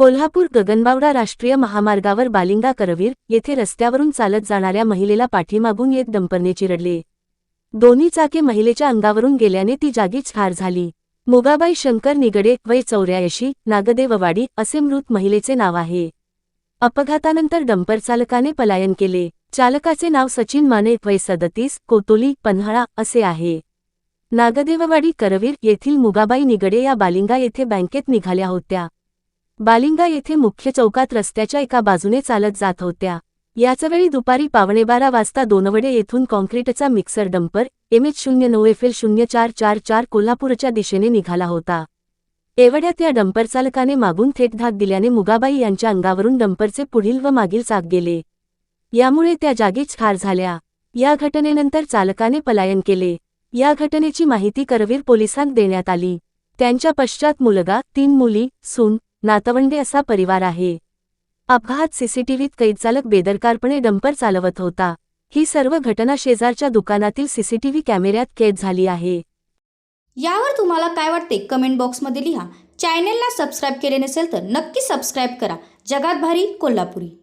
कोल्हापूर गगनबावडा राष्ट्रीय महामार्गावर बालिंगा करवीर येथे रस्त्यावरून चालत जाणाऱ्या महिलेला पाठीमागून येत दंपरने चिरडले. दोन्ही चाके महिलेच्या अंगावरून गेल्याने ती जागीच ठार झाली. मुगाबाई शंकर निगडे वय चौऱ्याऐंशी नागदेववाडी असे मृत महिलेचे नाव आहे. अपघातानंतर डंपर चालकाने पलायन केले. चालकाचे नाव सचिन माने वय सदतीस कोतोली पन्हाळा असे आहे. नागदेववाडी करवीर येथील मुगाबाई निगडे या बालिंगा येथे बँकेत निघाल्या होत्या. बालिंगा येथे मुख्य चौकात रस्त्याच्या एका बाजूने चालत जात होत्या. याचवेळी दुपारी पावणे बारा वाजता दोनवडे येथून कॉन्क्रीटचा मिक्सर डंपर एम एच शून्य नऊ एफ एल शून्य चार चार चार कोल्हापूरच्या दिशेने निघाला होता. एवढ्यात या डंपर चालकाने मागून थेट धाक दिल्याने मुगाबाई यांच्या अंगावरून डंपरचे पुढील व मागील चाक गेले. यामुळे त्या जागीच ठार झाल्या. या घटनेनंतर चालकाने पलायन केले. या घटनेची माहिती करवीर पोलिसांत देण्यात आली. त्यांच्या पश्चात मुलगा तीन मुली सून नातवंडे असा परिवार आहे. अपघात सीसीटीव्हीत कैदचालक बेदरकारपणे डंपर चालवत होता. ही सर्व घटना शेजारच्या दुकानातील सीसीटीव्ही कॅमेऱ्यात कैद झाली आहे. यावर तुम्हाला काय वाटते? कमेंट बॉक्समध्ये लिहा. चॅनेलला सबस्क्राईब केले नसेल तर नक्की सबस्क्राईब करा. जगात भारी कोल्हापुरी.